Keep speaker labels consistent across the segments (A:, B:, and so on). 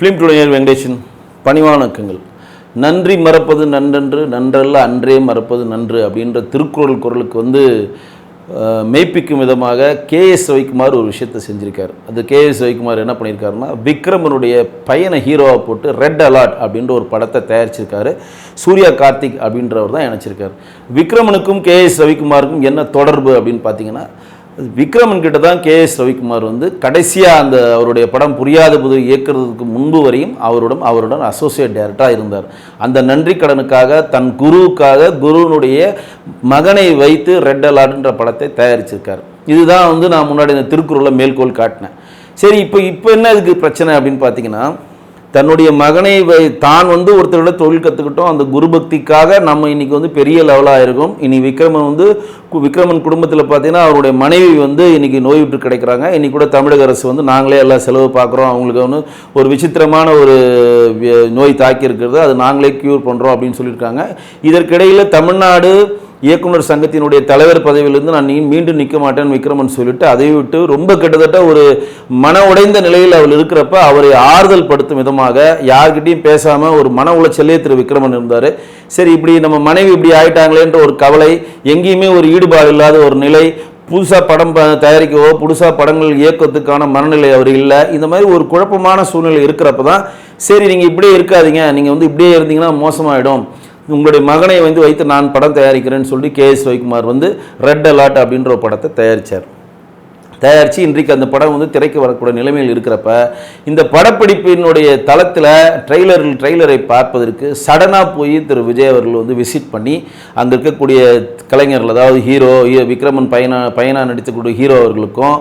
A: Film டுடேயர் Venkatesan பணிவானக்கங்கள் நன்றி மறப்பது நன்றன்று நன்றல்ல அன்றே மறப்பது நன்று அப்படின்ற திருக்குறள் குரலுக்கு வந்து மெய்ப்பிக்கும் விதமாக கேஎஸ் ரவிக்குமார் ஒரு விஷயத்தை செஞ்சுருக்கார். அது கேஎஸ் ரவிக்குமார் என்ன பண்ணியிருக்காருன்னா விக்ரமனுடைய பையனை ஹீரோவை போட்டு ரெட் அலாட் அப்படின்ற ஒரு படத்தை தயாரிச்சிருக்காரு. சூர்யா கார்த்திக் அப்படின்றவர் தான் இணைச்சிருக்கார். விக்ரமனுக்கும் கேஎஸ் ரவிக்குமாருக்கும் என்ன தொடர்பு அப்படின்னு பார்த்தீங்கன்னா விக்ரமன் கிட்ட தான் கே எஸ் ரவிக்குமார் வந்து கடைசியாக அந்த அவருடைய படம் புரியாத புது இயக்குறதுக்கு முன்பு வரையும் அவருடன் அவருடன் அசோசியேட் டைரக்டராக இருந்தார். அந்த நன்றி கடனுக்காக தன் குருவுக்காக குருவினுடைய மகனை வைத்து ரெட் அலாட்ன்ற படத்தை தயாரிச்சிருக்கார். இதுதான் வந்து நான் முன்னாடி இந்த திருக்குறளை மேற்கோள் காட்டினேன். சரி இப்போ இப்போ என்ன இதுக்கு பிரச்சனை அப்படின்னு பார்த்தீங்கன்னா தன்னுடைய மகனை வை- தான் வந்து ஒருத்தரோட தொழில் கற்றுக்கிட்டோம் அந்த குரு பக்திக்காக நம்ம இன்னைக்கு வந்து பெரிய லெவலாக இருக்கும். இனி விக்ரமன் வந்து கு- விக்ரமன் குடும்பத்தில் பார்த்தீங்கன்னா அவருடைய மனைவி வந்து இன்னைக்கு நோய் விட்டு கிடைக்கிறாங்க. இன்னைக்கு கூட தமிழக அரசு வந்து நாங்களே எல்லா செலவு பார்க்குறோம் அவங்களுக்கு வந்து ஒரு விசித்திரமான ஒரு நோய் தாக்கி இருக்கிறது. அது நாங்களே க்யூர் பண்ணுறோம் அப்படின்னு சொல்லியிருக்காங்க. இதற்கிடையில் தமிழ்நாடு இயக்குனர் சங்கத்தினுடைய தலைவர் பதவியிலிருந்து நான் நீ மீண்டும் நிற்க மாட்டேன் விக்ரமன் சொல்லிட்டு அதை விட்டு ரொம்ப கிட்டத்தட்ட ஒரு மன உடைந்த நிலையில் அவர் இருக்கிறப்ப அவரை ஆறுதல் படுத்தும் விதமாக யார்கிட்டையும் பேசாமல் ஒரு மன உளைச்சலே திரு விக்ரமன் இருந்தார். சரி இப்படி நம்ம மனைவி இப்படி ஆயிட்டாங்களேன்ற ஒரு கவலை எங்கேயுமே ஒரு ஈடுபாடு இல்லாத ஒரு நிலை புதுசாக படம் ப- தயாரிக்கவோ புதுசாக படங்கள் இயக்கத்துக்கான மனநிலை அவர் இல்லை. இந்த மாதிரி ஒரு குழப்பமான சூழ்நிலை இருக்கிறப்ப தான் சரி நீங்கள் இப்படியே இருக்காதீங்க நீங்கள் வந்து இப்படியே இருந்தீங்கன்னா மோசமாயிடும். உங்களுடைய மகனை வந்து வைத்து நான் படம் தயாரிக்கிறேன்னு சொல்லி கே எஸ் ரவிக்குமார் வந்து ரெட் அலாட் அப்படின்ற ஒரு படத்தை தயாரித்தார் தயாரித்து இன்றைக்கு அந்த படம் வந்து திரைக்கு வரக்கூடிய நிலைமையில் இருக்கிறப்ப இந்த படப்பிடிப்பினுடைய தளத்தில் ட்ரெய்லர் ட்ரெய்லரை பார்ப்பதற்கு சடனாக போய் திரு விஜய் அவர்கள் வந்து விசிட் பண்ணி அங்கே இருக்கக்கூடிய கலைஞர்கள் அதாவது ஹீரோ விக்ரமன் பையனா பையனாக நடித்தக்கூடிய ஹீரோ அவர்களுக்கும்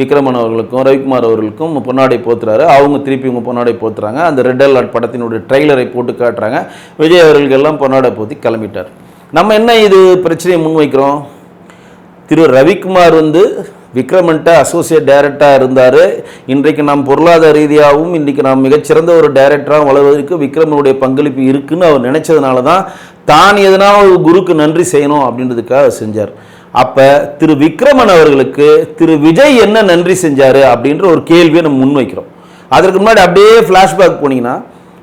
A: விக்ரமன் அவர்களுக்கும் ரவிக்குமார் அவர்களுக்கும் பொன்னாடை போத்துறாரு. அவங்க திருப்பி இவங்க பொன்னாடை போத்துறாங்க. அந்த ரெட் அலர்ட் படத்தினுடைய ட்ரெய்லரை போட்டு காட்டுறாங்க. விஜய் அவர்களுக்கு எல்லாம் பொன்னாடை போத்தி கிளம்பிட்டார். நம்ம என்ன இது பிரச்சனையை முன்வைக்கிறோம்? திரு ரவிக்குமார் வந்து விக்ரமன்ட்ட அசோசியேட் டைரக்டராக இருந்தார். இன்றைக்கு நாம் பொருளாதார ரீதியாகவும் இன்றைக்கு நாம் மிகச்சிறந்த ஒரு டைரக்டராக வளர்வதற்கு விக்ரமனுடைய பங்களிப்பு இருக்குன்னு அவர் நினச்சதுனால தான் தான் எதனா ஒரு குருக்கு நன்றி செய்யணும் அப்படின்றதுக்காக செஞ்சார். அப்போ திரு விக்ரமன் அவர்களுக்கு திரு விஜய் என்ன நன்றி செஞ்சார் அப்படின்ற ஒரு கேள்வியை நம்ம முன்வைக்கிறோம் அதற்கு முன்னாடி அப்படியே ஃப்ளாஷ்பேக் போனீங்கன்னா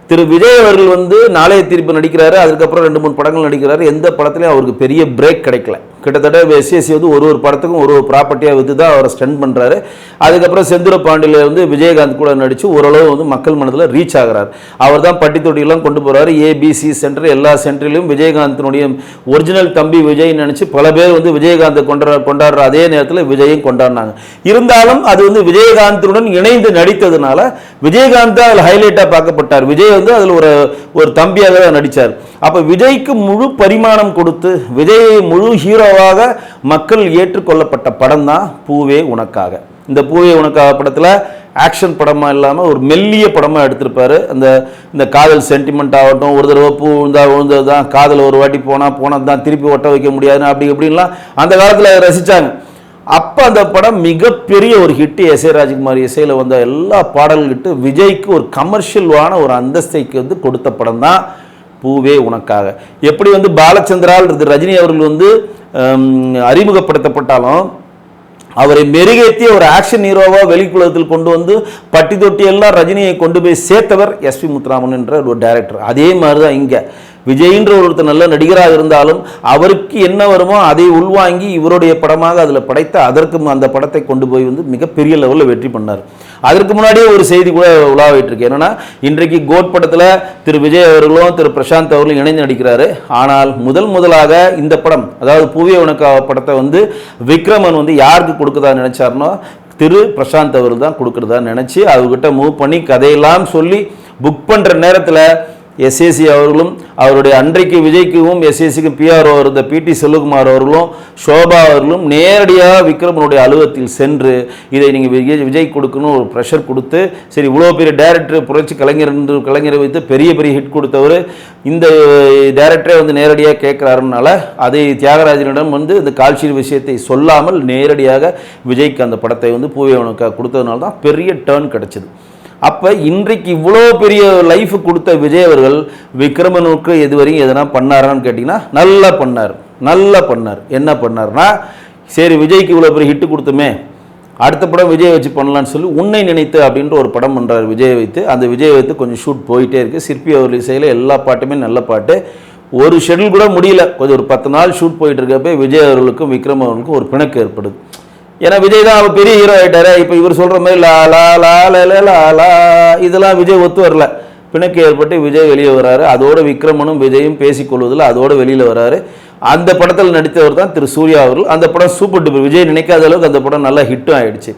A: திரு விஜய் அவர்கள் வந்து நாளைய தீர்ப்பு நடிக்கிறாரு அதுக்கப்புறம் ரெண்டு மூணு படங்கள் நடிக்கிறாரு எந்த படத்துலையும் அவருக்கு பெரிய பிரேக் கிடைக்கல. கிட்டத்தட்ட எஸ்எஸ்சி வந்து ஒரு ஒரு படத்துக்கும் ஒரு ஒரு ப்ராப்பர்ட்டியாக வித்து தான் அவரை ஸ்டெண்ட் பண்ணுறாரு அதுக்கப்புறம் செந்தூர பாண்டியில் வந்து விஜயகாந்த் கூட நடித்து ஓரளவு வந்து மக்கள் மனதில் ரீச் ஆகுறார். அவர் தான் பட்டித்தொட்டியெல்லாம் கொண்டு போகிறாரு ஏபிசி சென்டர் எல்லா சென்டரிலும் விஜயகாந்தினுடைய ஒரிஜினல் தம்பி விஜய் நினச்சி பல பேர் வந்து விஜயகாந்தை கொண்டாட கொண்டாடுற அதே நேரத்தில் விஜயும் கொண்டாடினாங்க. இருந்தாலும் அது வந்து விஜயகாந்தனுடன் இணைந்து நடித்ததுனால விஜயகாந்த் தான் அதில் ஹைலைட்டாக பார்க்கப்பட்டார். விஜய் வந்து அதில் ஒரு ஒரு தம்பியாக தான் நடித்தார் அப்போ விஜய்க்கு முழு பரிமாணம் கொடுத்து விஜயை முழு ஹீரோவாக மக்கள் ஏற்றுக்கொள்ளப்பட்ட படம் தான் பூவே உனக்காக. இந்த பூவே உனக்காக படத்தில் ஆக்ஷன் படமாக இல்லாமல் ஒரு மெல்லிய படமாக எடுத்திருப்பாரு. அந்த இந்த காதல் சென்டிமெண்ட் ஆகட்டும் ஒரு தடவை பூ விழுந்தா விழுந்தது தான் காதல் ஒரு வாட்டி போனால் போனது தான் திருப்பி ஒட்ட வைக்க முடியாதுன்னு அப்படி இப்படின்லாம் அந்த காலத்தில் ரசித்தாங்க அப்போ அந்த படம் மிகப்பெரிய ஒரு ஹிட்டு எஸ் ஏ ராஜ்குமார் இசையில் வந்த எல்லா பாடல்கிட்டு விஜய்க்கு ஒரு கமர்ஷியலான ஒரு அந்தஸ்தைக்கு வந்து கொடுத்த படம் தான் பூவே உனக்காக. எப்படி வந்து பாலச்சந்திரால் ரஜினி அவர்கள் வந்து அறிமுகப்படுத்தப்பட்டாலும் அவரை மெருகேற்றி ஒரு ஆக்ஷன் ஹீரோவாக வெளிக்குலத்தில் கொண்டு வந்து பட்டி தொட்டி எல்லாம் ரஜினியை கொண்டு போய் சேர்த்தவர் எஸ் பி முத்துராமன் என்ற ஒரு டைரக்டர் அதே மாதிரி தான் இங்கே. விஜயின்ற ஒருத்தர் நல்ல நடிகராக இருந்தாலும் அவருக்கு என்ன வருமோ அதை உள்வாங்கி இவருடைய படமாக அதில் படைத்த அதற்கு அந்த படத்தை கொண்டு போய் வந்து மிகப்பெரிய லெவலில் வெற்றி பண்ணார். அதற்கு முன்னாடியே ஒரு செய்தி கூட உலாவிட்டு இருக்கு. என்னன்னா இன்றைக்கு கோட் படத்தில் திரு விஜய் அவர்களும் திரு பிரசாந்த் அவர்களும் இணைந்து நடிக்கிறாரு. ஆனால் முதல் முதலாக இந்த படம் அதாவது பூவிய உனக்கா படத்தை வந்து விக்ரமன் வந்து யாருக்கு கொடுக்கதா நினைச்சாருனோ திரு பிரசாந்த் அவர் தான் கொடுக்குறதா நினச்சி அவர்கிட்ட மூவ் பண்ணி கதையெல்லாம் சொல்லி புக் பண்ணுற நேரத்தில் எஸ்ஏசி அவர்களும் அவருடைய அன்றைக்கு விஜய்க்கும் எஸ்ஏசிக்கு பிஆர்ஓ இருந்த பிடி செல்லுகுமார் அவர்களும் சோபா அவர்களும் நேரடியாக விக்ரமனுடைய அலுவலகத்தில் சென்று இதை நீங்கள் விஜய் விஜய் கொடுக்கணும் ஒரு ப்ரெஷர் கொடுத்து சரி இவ்வளோ பெரிய டேரக்டர் புரட்சி கலைஞர் என்று கலைஞரை வைத்து பெரிய பெரிய ஹிட் கொடுத்தவர் இந்த டேரக்டரே வந்து நேரடியாக கேட்குறாருனால அதை தியாகராஜனிடம் வந்து இந்த கால்ஷீட் விஷயத்தை சொல்லாமல் நேரடியாக விஜய்க்கு அந்த படத்தை வந்து பூவேவனுக்கு கொடுத்ததுனால தான் பெரிய டேர்ன் கிடச்சிது. அப்போ இன்றைக்கு இவ்வளோ பெரிய லைஃப் கொடுத்த விஜய் அவர்கள் விக்ரமனுக்கு எதுவரையும் எதனா பண்ணாரான்னு கேட்டிங்கன்னா நல்லா பண்ணார். நல்லா பண்ணார். என்ன பண்ணார்னா சரி விஜய்க்கு இவ்வளோ பெரிய ஹிட்டு கொடுத்தோமே அடுத்த படம் விஜய் வச்சு பண்ணலான்னு சொல்லி உன்னை நினைத்து அப்படின்ற ஒரு படம் பண்ணுறாரு விஜய் வைத்து. அந்த விஜய் வைத்து கொஞ்சம் ஷூட் போயிட்டே இருக்குது சிற்பி அவர் இசையில் எல்லா பாட்டுமே நல்ல பாட்டு. ஒரு ஷெடியூல் கூட முடியல. கொஞ்சம் ஒரு பத்து நாள் ஷூட் போயிட்டு இருக்கப்ப விஜய் அவர்களுக்கும் விக்ரம் அவர்களுக்கும் ஒரு பிணக்கு ஏற்படுது. ஏன்னா விஜய் தான் அவர் பெரிய ஹீரோ ஆகிட்டாரு இப்போ இவர் சொல்கிற மாதிரி லா லா லா லா லா லா இதெல்லாம் விஜய் ஒத்து வரல. பிணக்கு ஏற்பட்டு விஜய் வெளியே வராரு. அதோட விக்ரமனும் விஜயும் பேசிக்கொள்வதில் அதோட வெளியில் வராரு. அந்த படத்தில் நடித்தவர் தான் திரு சூர்யா அவர்கள். அந்த படம் சூப்பர் டூப்பர் விஜய் நினைக்காத அளவுக்கு அந்த படம் நல்லா ஹிட்டும் ஆயிடுச்சு.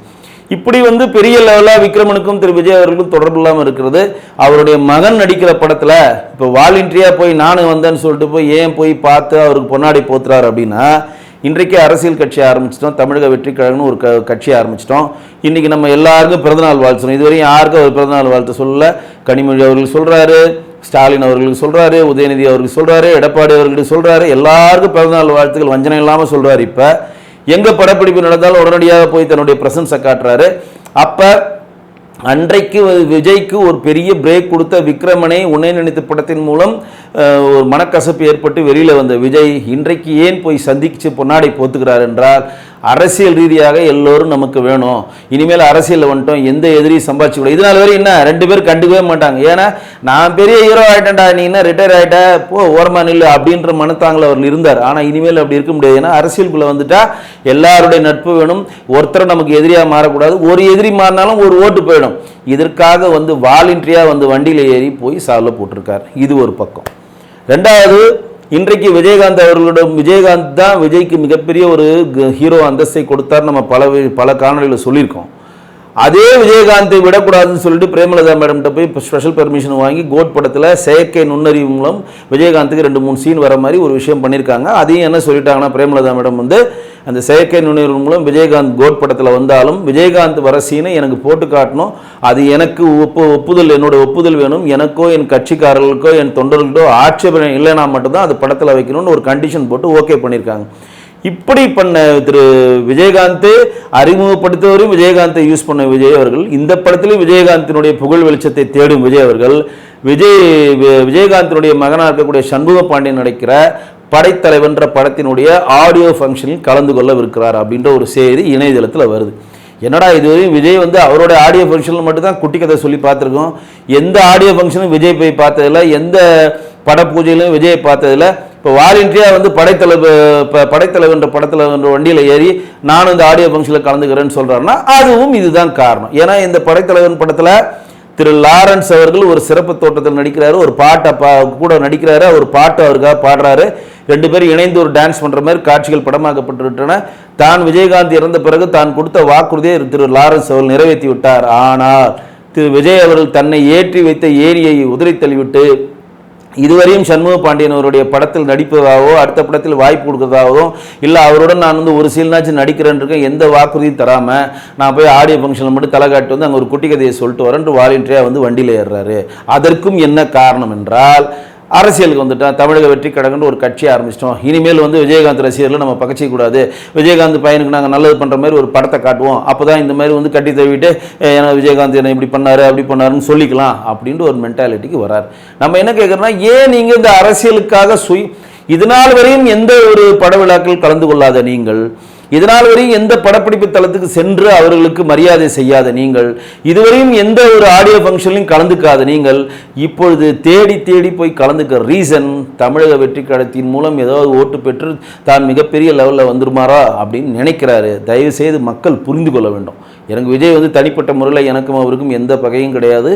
A: இப்படி வந்து பெரிய லெவலாக விக்ரமனுக்கும் திரு விஜய் அவர்களுக்கும் தொடர்பு இல்லாமல் இருக்கிறது. அவருடைய மகன் நடிக்கிற படத்தில் இப்போ வாலண்டியாக போய் நானும் வந்தேன்னு சொல்லிட்டு போய் ஏன் போய் பார்த்து அவருக்கு பொன்னாடி போத்துறாரு அப்படின்னா இன்றைக்கே அரசியல் கட்சி ஆரம்பிச்சிட்டோம். தமிழக வெற்றி கழகம்னு ஒரு க கட்சி ஆரம்பிச்சிட்டோம். இன்றைக்கி நம்ம எல்லாருக்கும் பிறந்தநாள் வாழ்த்துறோம். இதுவரையும் யாருக்கும் அவர் பிறந்தநாள் வாழ்த்து சொல்ல கனிமொழி அவர்கள் சொல்கிறாரு ஸ்டாலின் அவர்களுக்கு சொல்கிறாரு உதயநிதி அவர்களுக்கு சொல்கிறாரு எடப்பாடி அவர்களுக்கு சொல்கிறாரு எல்லாருக்கும் பிறந்தநாள் வாழ்த்துக்கள் வஞ்சனை இல்லாமல் சொல்கிறாரு இப்போ. எங்கே படப்பிடிப்பு நடந்தாலும் உடனடியாக போய் தன்னுடைய பிரசன்ஸை காட்டுறாரு. அப்போ அன்றைக்கு விஜய்க்கு ஒரு பெரிய பிரேக் கொடுத்த விக்ரமனை உன்னை நினைத்த படத்தின் மூலம் ஒரு மனக்கசப்பு ஏற்பட்டு வெளியில் வந்த விஜய் இன்றைக்கு ஏன் போய் சந்திச்சு பொன்னாடை போத்துக்கிறார் என்றால் அரசியல் ரீதியாக எல்லோரும் நமக்கு வேணும். இனிமேல் அரசியலில் வந்துட்டோம் எந்த எதிரியும் சம்பாதிச்சு கூட இதனால வரை என்ன? ரெண்டு பேரும் கண்டுக்கவே மாட்டாங்க. ஏன்னா நான் பெரிய ஹீரோ ஆகிட்டேன்டா நீ என்ன ரிட்டையர் ஆகிட்ட போ ஓரமா நில்லு அப்படின்ற மனத்தாங்கில் அவர் இருந்தார். ஆனால் இனிமேல் அப்படி இருக்க முடியாது. ஏன்னா அரசியலுக்குள்ளே வந்துட்டா எல்லாருடைய நட்பு வேணும். ஒருத்தர் நமக்கு எதிரியாக மாறக்கூடாது. ஒரு எதிரி மாறினாலும் ஒரு ஓட்டு போயிடும். இதற்காக வந்து வாலண்டியாக வந்து வண்டியில் ஏறி போய் சாலில் போட்டிருக்கார். இது ஒரு பக்கம். ரெண்டாவது இன்றைக்கு விஜயகாந்த் அவர்களிடம் விஜயகாந்த் தான் விஜய்க்கு மிகப்பெரிய ஒரு ஹீரோ அந்தஸ்தை கொடுத்தார் நம்ம பல பல காணொலியில் சொல்லியிருக்கோம். அதே விஜயகாந்தை விடக்கூடாதுன்னு சொல்லிட்டு பிரேமலதா மேடம்கிட்ட போய் ஸ்பெஷல் பெர்மிஷன் வாங்கி கோட் படத்தில் செயற்கை நுண்ணறிவு மூலம் விஜயகாந்துக்கு ரெண்டு மூணு சீன் வர மாதிரி ஒரு விஷயம் பண்ணியிருக்காங்க. அதையும் என்ன சொல்லிட்டாங்கன்னா பிரேமலதா மேடம் வந்து அந்த செயற்கை நுண்ணறிவு மூலம் விஜயகாந்த் கோட் படத்தில் வந்தாலும் விஜயகாந்த் வர சீனை எனக்கு போட்டு காட்டணும். அது எனக்கு ஒப்பு ஒப்புதல் என்னோட ஒப்புதல் வேணும். எனக்கோ என் கட்சிக்காரர்களுக்கோ என் தொண்டர்களுக்கோ ஆட்சேபனை இல்லைனா மட்டும்தான் அது படத்தில் வைக்கணும்னு ஒரு கண்டிஷன் போட்டு ஓகே பண்ணியிருக்காங்க. இப்படி பண்ண திரு விஜயகாந்த் அறிமுகப்படுத்துவரும் விஜயகாந்தை யூஸ் பண்ண விஜய் அவர்கள். இந்த படத்திலும் விஜயகாந்தினுடைய புகழ் வெளிச்சத்தை தேடும் விஜய் அவர்கள். விஜய் வி- விஜயகாந்தினுடைய மகனாக இருக்கக்கூடிய சண்முக பாண்டியன் நடிக்கிற படைத்தலைவன்ற படத்தினுடைய ஆடியோ ஃபங்க்ஷனில் கலந்து கொள்ளவிருக்கிறார் அப்படின்ற ஒரு செய்தி இணையதளத்தில் வருது. என்னடா இதுவரையும் விஜய் வந்து அவரோட ஆடியோ ஃபங்க்ஷனில் மட்டும்தான் குட்டி கதை சொல்லி பார்த்துருக்கோம். எந்த ஆடியோ ஃபங்க்ஷனும் விஜய் போய் பார்த்ததில்ல. எந்த பட பூஜையிலும் விஜய் பார்த்ததில்ல. இப்போ வாலண்டியாக வந்து படைத்தலைவர் இப்போ படைத்தலைவன்ற படத்தில் என்ற வண்டியில் ஏறி நானும் இந்த ஆடியோ ஃபங்க்ஷனில் கலந்துக்கிறேன்னு சொல்கிறாருன்னா அதுவும் இதுதான் காரணம். ஏன்னா இந்த படைத்தலைவன் படத்தில் திரு லாரன்ஸ் அவர்கள் ஒரு சிறப்பு தோட்டத்தில் நடிக்கிறாரு ஒரு பாட்டை பா கூட நடிக்கிறாரு ஒரு பாட்டு அவருக்காக பாடுறாரு. ரெண்டு பேரும் இணைந்து ஒரு டான்ஸ் பண்ணுற மாதிரி காட்சிகள் படமாக்கப்பட்டுவிட்டன. தான் விஜயகாந்த் இறந்த பிறகு தான் கொடுத்த வாக்குறுதியை திரு லாரன்ஸ் அவர்கள் நிறைவேற்றி விட்டார் ஆனால் திரு விஜய் அவர்கள் தன்னை ஏற்றி வைத்த ஏரியை உதிரை தள்ளிவிட்டு இதுவரையும் சண்முக பாண்டியன் அவருடைய படத்தில் நடிப்பதாகவோ அடுத்த படத்தில் வாய்ப்பு கொடுக்கறதாகவோ இல்லை அவருடன் நான் வந்து ஒரு சீல்னாச்சும் நடிக்கிறேன் இருக்கேன் எந்த வாக்குறுதியும் தராமல் நான் போய் ஆடியோ ஃபங்க்ஷனில் மட்டும் தலை காட்டி வந்து அங்கே ஒரு குட்டி கதையை சொல்லிட்டு வரேன்ட்டு வாலண்டியாக வந்து வண்டியில் ஏறுறாரு. அதற்கும் என்ன காரணம் என்றால் அரசியலுக்கு வந்துட்டான் தமிழக வெற்றி கழகம்னு ஒரு கட்சி ஆரம்பிச்சிட்டோம். இனிமேல் வந்து விஜயகாந்த் ரசிகர்களை நம்ம பகச்சிக்கூடாது விஜயகாந்த் பையனுக்கு நாங்கள் நல்லது பண்ணுற மாதிரி ஒரு படத்தை காட்டுவோம். அப்போ தான் இந்த மாதிரி வந்து கட்டி தவிட்டு ஏன்னா விஜயகாந்த் என்ன இப்படி பண்ணார் அப்படி பண்ணாருன்னு சொல்லிக்கலாம் அப்படின்ட்டு ஒரு மென்டாலிட்டிக்கு வரார். நம்ம என்ன கேட்குறோன்னா ஏன் நீங்கள் இந்த அரசியலுக்காக சுய் இதனால் வரையும் எந்த ஒரு பட விழாக்கள் கலந்து கொள்ளாத நீங்கள் இதனால் வரையும் எந்த படப்பிடிப்பு தளத்துக்கு சென்று அவர்களுக்கு மரியாதை செய்யாத நீங்கள் இதுவரையும் எந்த ஒரு ஆடியோ ஃபங்க்ஷன்லையும் கலந்துக்காத நீங்கள் இப்பொழுது தேடி தேடி போய் கலந்துக்க ரீசன் தமிழக வெற்றி கழகத்தின் மூலம் ஏதாவது ஓட்டு பெற்று தான் மிகப்பெரிய லெவலில் வந்துருமாரா அப்படின்னு நினைக்கிறாரு. தயவுசெய்து மக்கள் புரிந்து கொள்ள வேண்டும். எனக்கு விஜய் வந்து தனிப்பட்ட முறையில் எனக்கும் அவருக்கும் எந்த பகையும் கிடையாது.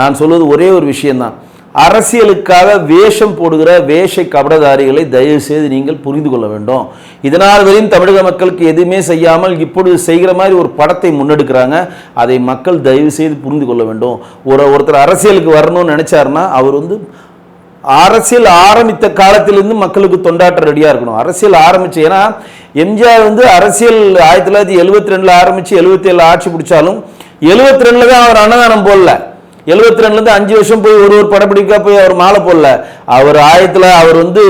A: நான் சொல்வது ஒரே ஒரு விஷயம்தான். அரசியலுக்காக வேஷம் போடுகிற வேஷ கபடதாரிகளை தயவு செய்து நீங்கள் புரிந்து கொள்ள வேண்டும். இதனால் வரையும் தமிழக மக்களுக்கு எதுவுமே செய்யாமல் இப்பொழுது செய்கிற மாதிரி ஒரு படத்தை முன்னெடுக்கிறாங்க. அதை மக்கள் தயவு செய்து புரிந்து கொள்ள வேண்டும். ஒரு ஒருத்தர் அரசியலுக்கு வரணும்னு நினைச்சாருன்னா அவர் வந்து அரசியல் ஆரம்பித்த காலத்திலிருந்து மக்களுக்கு தொண்டாற்ற ரெடியாக இருக்கணும். அரசியல் ஆரம்பிச்சு ஏன்னா எம்ஜிஆர் வந்து அரசியல் ஆயிரத்தி தொள்ளாயிரத்தி எழுபத்தி ரெண்டில் ஆரம்பித்து எழுபத்தி ஏழில் ஆட்சி பிடிச்சாலும் எழுபத்தி ரெண்டில் தான் அவர் அன்னதானம் போடல. எழுபத்தி ரெண்டுலேருந்து அஞ்சு வருஷம் போய் ஒரு ஒரு படப்பிடிக்க போய் அவர் மாலை போடல. அவர் ஆயத்தில் அவர் வந்து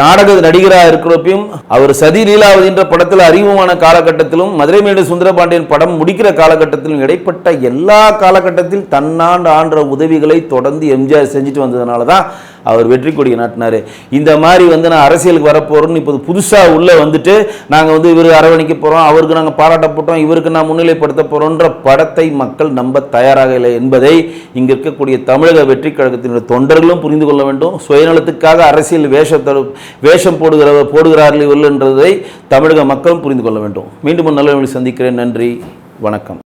A: நாடக நடிகராக இருக்கிறப்பையும் அவர் சதி லீலாவதின்ற படத்தில் அறிமுகமான காலகட்டத்திலும் மதுரை மேடு சுந்தரபாண்டியன் படம் முடிக்கிற காலகட்டத்திலும் இடைப்பட்ட எல்லா காலகட்டத்தில் தன்னாண்டு ஆன்ற உதவிகளை தொடர்ந்து எம்ஜிஆர் செஞ்சுட்டு வந்ததுனால தான் அவர் வெற்றி கொடியை நாட்டினார். இந்த மாதிரி வந்து நான் அரசியலுக்கு வரப்போகிறோன்னு இப்போ புதுசாக உள்ளே வந்துட்டு நாங்கள் வந்து இவர் அரவணைக்க போகிறோம் அவருக்கு நாங்கள் பாராட்டப்பட்டோம் இவருக்கு நான் முன்னிலைப்படுத்த போகிறோன்ற படத்தை மக்கள் நம்ப தயாராக இல்லை என்பதை இங்கே இருக்கக்கூடிய தமிழக வெற்றி கழகத்தினுடைய தொண்டர்களும் புரிந்து கொள்ள வேண்டும். சுயநலத்துக்காக அரசியல் வேஷத்தை வேஷம் போடுகிற போடுகிறார்கள் இவர்கள் என்றதை தமிழக மக்களும் புரிந்து கொள்ள வேண்டும். மீண்டும் நல்ல சந்திக்கிறேன். நன்றி. வணக்கம்.